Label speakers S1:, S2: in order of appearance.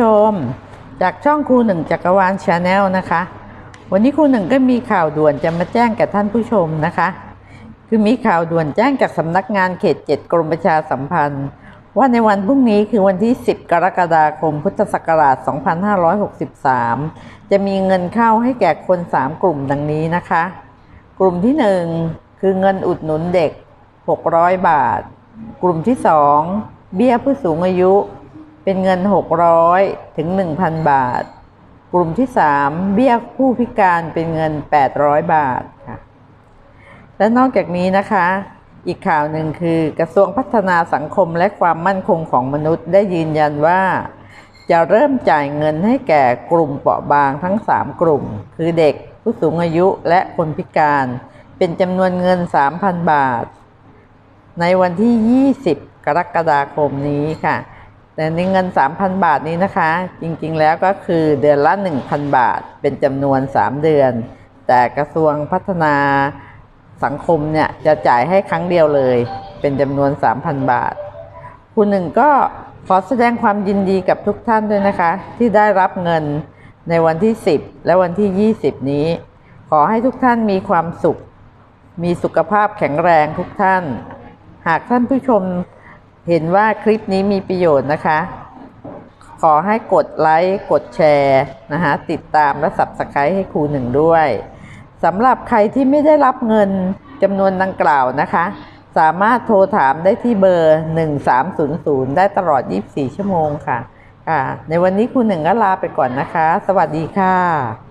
S1: ชม จากช่องครูหนึ่งจักรวาลชาแนลนะคะ วันนี้ครูหนึ่งก็มีข่าวด่วนจะมาแจ้งแก่ท่านผู้ชมนะคะ คือมีข่าวด่วนแจ้งจากสำนักงานเขต 7 กรมประชาสัมพันธ์ ว่าในวันพรุ่งนี้คือวันที่ 10 กรกฎาคม พุทธศักราช 2563 จะมีเงินเข้าให้แก่คน 3 กลุ่มดังนี้นะคะ กลุ่มที่ 1 คือเงินอุดหนุนเด็ก 600 บาท กลุ่มที่ 2 เบี้ยผู้สูงอายุ เป็นเงิน 600 ถึง 1,000 บาท กลุ่มที่ 3 เบี้ยผู้พิการเป็นเงิน 800 บาทค่ะ และนอกจากนี้นะคะ อีกข่าวหนึ่งคือกระทรวงพัฒนาสังคมและความมั่นคงของมนุษย์ได้ยืนยันว่า จะเริ่มจ่ายเงินให้แก่กลุ่มเปราะบางทั้ง 3 กลุ่ม คือเด็กผู้สูงอายุและคนพิการ เป็นจำนวนเงิน 3,000 บาท ในวันที่ 20 กรกฎาคมนี้ค่ะ แต่ในเงิน 3,000 บาทนี้นะคะ จริงๆแล้วก็คือเดือนละ 1,000 บาท เป็นจำนวน 3 เดือน แต่กระทรวงพัฒนาสังคมเนี่ยจะจ่ายให้ครั้งเดียวเลย เป็นจำนวน 3,000 บาท คุณหนึ่งก็ขอแสดงความยินดีกับทุกท่านด้วยนะคะ ที่ได้รับเงินในวันที่ 10 และวันที่ 20 นี้ ขอให้ทุกท่านมีความสุข มีสุขภาพแข็งแรงทุกท่าน หากท่านผู้ชม เห็นว่าคลิปนี้มีประโยชน์นะคะ ขอให้กดไลค์กดแชร์นะคะติดตามและสับสไครต์ให้ครูหนึ่งด้วยสำหรับใครที่ไม่ได้รับเงินจำนวนดังกล่าวนะคะ สามารถโทรถามได้ที่เบอร์ 1300 ได้ตลอด 24 ชั่วโมงค่ะค่ะ ในวันนี้ครูหนึ่งก็ลาไปก่อนนะคะ สวัสดีค่ะ